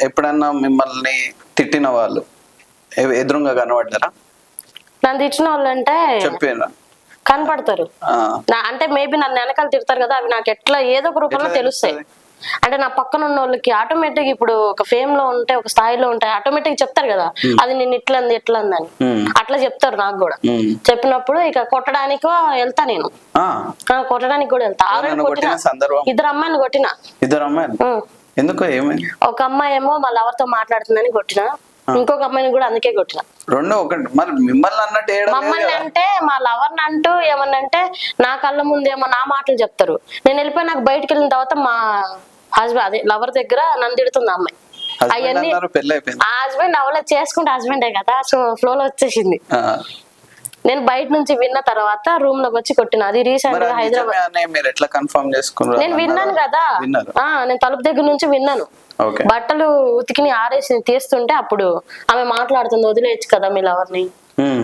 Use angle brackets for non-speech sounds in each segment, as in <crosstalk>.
ఎప్పుడన్నా మిమ్మల్ని తిట్టిన వాళ్ళు? ఎదురుగా కనబడ్డారా? నన్ను తెచ్చిన వాళ్ళు అంటే చెప్పారా కనపడతారు అంటే మేబీ నన్ను వెనకాల తిడతారు కదా అవి నాకు ఎట్లా ఏదో ఒక రూపంలో తెలుస్తాయి? అంటే నా పక్కన ఉన్న వాళ్ళకి ఆటోమేటిక్ ఇప్పుడు ఒక ఫేమ్లో ఉంటే ఒక స్థాయిలో ఉంటాయి ఆటోమేటిక్ చెప్తారు కదా అది నేను ఇట్లా అంది ఇట్లా అందని ఉమ్, అట్లా చెప్తారు నాకు కూడా. చెప్పినప్పుడు ఇక కొట్టడానికి వెళ్తా నేను. కొట్టడానికి కూడా వెళ్తా. ఇద్దరు అమ్మాయిని కొట్టిన. ఇద్దరు అమ్మాయిలు. ఎందుకు ఏమైంది? ఒక అమ్మాయి ఏమో వాళ్ళ ఎవరితో మాట్లాడుతుందని కొట్టిన. ఇంకొక అమ్మాయిని కూడా అందుకే కొట్టిన. రెండు ఒకటి మరి మిమ్మల్ని అన్నట్టు మమ్మల్ని. అంటే మా లవర్ని అంటూ ఏమన్నంటే నా కళ్ళ ముందేమో నా మాటలు చెప్తారు. నేను వెళ్ళిపోయి నాకు బయటకు వెళ్ళిన తర్వాత మా హస్బెండ్ అదే లవర్ దగ్గర నన్ను తిడుతుంది అమ్మాయి. అవన్నీ హస్బెండ్ అవలేదు చేసుకుంటే హస్బెండే కదా సో ఫ్లో లో వచ్చేసింది. నేను బయట నుంచి విన్న తర్వాత రూమ్లోకి వచ్చి కొట్టిన. అది రీసెంట్గా హైదరాబాద్. నేను విన్నాను కదా. నేను తలుపు దగ్గర నుంచి విన్నాను. బట్టలు ఉతికిని ఆరేసి తీస్తుంటే అప్పుడు ఆమె మాట్లాడుతుంది వదిలేయచ్చు కదా మీ లవర్ని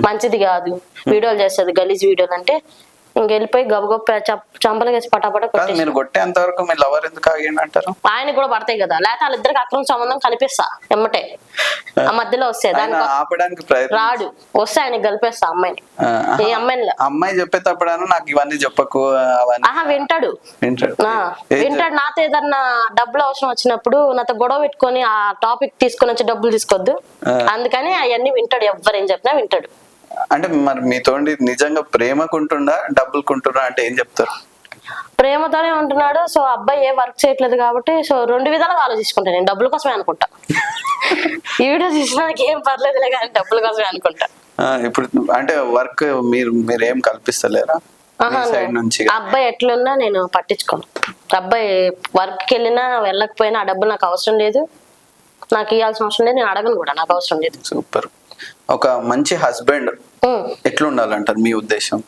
మంచిది కాదు. వీడియోలు చేస్తుంది గలీజ్ వీడియోలు. అంటే ఇంకెళ్ళిపోయి గబగొప్ప చంపలకేసి పటాపట కాదు కొట్టేసి. మీరు కొట్టేంత వరకు మీ లవర్ ఎందుకు ఆగిండి అంటారు? ఆయన కూడా పడతాయి కదా. లేకపోతే వాళ్ళిద్దరికి అక్రమ సంబంధం కలిపిస్తా ఎమ్మటే. ఆ మధ్యలో వస్తే ఆయన దానికి ఆపడానికి ప్రయత్నం రాడు. వస్తే ఆయన కలిపేస్తా అమ్మాయిని. ఏ అమ్మాయిని అమ్మాయి చెప్పేటప్పుడైనా నాకు ఇవన్నీ చెప్పకు ఆహా వింటాడు. వింటాడు. నాతో ఏదన్నా డబ్బులు అవసరం వచ్చినప్పుడు నాతో గొడవ పెట్టుకొని ఆ టాపిక్ తీసుకొని వచ్చి డబ్బులు తీసుకోవద్దు. అందుకని అవన్నీ వింటాడు. ఎవ్వరేం చెప్పినా వింటాడు. అంటే మరి మీతోండి నిజంగా ప్రేమకుంటుండా డబ్బులుకుంటుండా అంటే ఏం చెప్తారు? ప్రేమతోనే ఉంటున్నాడు సో అబ్బాయి ఏ వర్క్ చేయట్లేదు కాబట్టి సో రెండు విధాలుగా ఆలోచించుకుంటా నేను డబ్బుల కోసమే అనుకుంటా. <laughs> ఈ వీడియో చూసినానికి ఏం పర్లేదులే కానీ డబ్బుల కోసమే అనుకుంటా. ఇప్పుడు అంటే వర్క్ మీరు మీరు ఏం కల్పిస్తలేరా? అబ్బాయి ఎట్లున్నా నేను పట్టించుకోను. అబ్బాయి వర్క్కి వెళ్ళినా వెళ్ళకపోయినా ఆ డబ్బులు నాకు అవసరం లేదు. నాకు ఇవ్వాల్సిన అవసరం లేదు నేను అడగను కూడా నాకు అవసరం లేదు. సూపర్. ఒక మంచి హస్బెండ్. ఎట్లుండాలంటారు మీ ఉద్దేశం?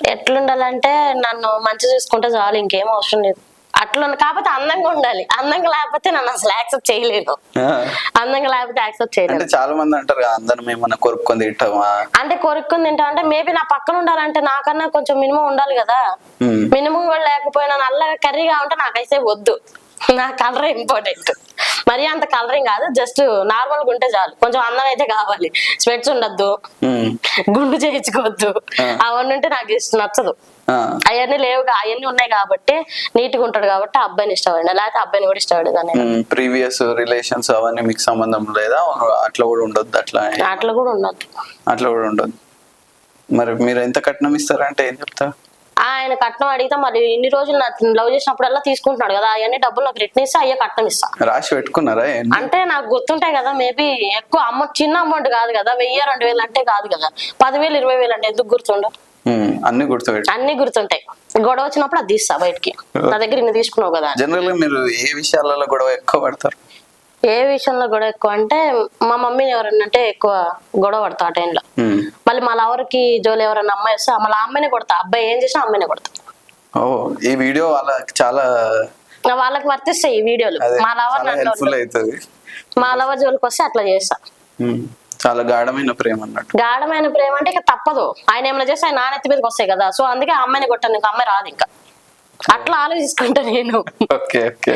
ఎట్లుండాలంటే నన్ను మంచి చూసుకుంటే చాలు ఇంకేం అవసరం లేదు. అట్లా కాకపోతే అందంగా ఉండాలి. అందంగా లేకపోతే నన్ను అసలు యాక్సెప్ట్ చేయలేను ఆ, అందంగా లేకపోతే యాక్సెప్ట్ చేయలేను అంటే చాలా మంది అంటారు అందరం ఏమన్నా కొరుక్కొని తింటామా? అంటే కొరుక్కుని తింటా. అంటే మేబీ నా పక్కన ఉండాలంటే నాకన్నా కొంచెం మినిమం ఉండాలి కదా. మినిమం కూడా లేకపోయినా నల్లగా కర్రీగా ఉంటే నాకైతే వద్దు. నా కలర్ ఇంపార్టెంట్. మరి అంత కలరింగ్ కాదు జస్ట్ నార్మల్గా ఉంటే చాలు. కొంచెం అందం అయితే కావాలి. స్వెట్స్ ఉండద్దు. గుండు చేయించుకోవద్దు. అవన్నీ ఉంటే నాకు ఇష్టం నచ్చదు. అవన్నీ లేవు అవన్నీ ఉన్నాయి కాబట్టి నీట్గా ఉంటాడు కాబట్టి అబ్బాయిని ఇష్టపడిన లేకపోతే అబ్బాయిని కూడా ఇష్టపడేదాన్ని ఉమ్, ప్రీవియస్ రిలేషన్స్ అవన్నీ మీకు సంబంధం లేదా? అట్లా కూడా ఉండొద్దు అట్లా అట్లా కూడా ఉండదు అట్లా కూడా ఉండదు మరి మీరు ఎంత కట్నం ఇస్తారంటే ఏం చెప్తారు? ఆయన కట్నం అడిగితే మరి ఇన్ని రోజులు నాకు లవ్ చేసినప్పుడల్లా తీసుకుంటున్నాడు కదా అవన్నీ డబ్బులు నాకు రిటర్న్ ఇస్తే అయ్యే కట్నం ఇస్తా. రాసి పెట్టుకున్నారా? అంటే నాకు గుర్తుంటాయి కదా మేబీ ఎక్కువ అమౌంట్ చిన్న అమౌంట్ కాదు కదా వెయ్యి రెండు వేలు అంటే కాదు కదా పదివేలు ఇరవై వేలు అంటే ఎందుకు గుర్తుండవు? అన్ని గుర్తుపెట్టు. అన్ని గుర్తుంటాయి. గొడవ వచ్చినప్పుడు అది తీస్తా బయటికి. నా దగ్గర ఇన్ని తీసుకున్నావు కదా. జనరల్గా మీరు ఏ విషయాలలో గొడవ ఎక్కువ పడతారు? ఏ విషయంలో గొడవ ఎక్కువ అంటే మా మమ్మీని ఎవరన్నా అంటే ఎక్కువ గొడవ పడతా ఆ టైంలో. మళ్ళీ మా లవర్కి జోలు ఎవరన్నా అమ్మాయి వస్తే మళ్ళీ అమ్మాయిని కొడతా. అబ్బాయి ఏం చేసినా అమ్మాయిని కొడతా. ఓ ఈ వీడియో వాళ్ళకి చాలా వాళ్ళకి వర్తిస్తాయి ఈ వీడియోలు. మా లవర్ మా లవర్ జోలికి వస్తే అట్లా చేస్తా. చాలా గాఢమైన ప్రేమ అన్నట్టు. గాఢమైన ప్రేమ అంటే ఇక తప్పదు. ఆయన ఏమైనా చేస్తే ఆయన నానెత్తి మీదకి వస్తాయి కదా. సో అందుకే అమ్మాయిని కొట్టాను ఇంకా అమ్మాయి రాదు ఇంకా. అట్లా ఆలోచించుకుంటా నేను. Okay okay.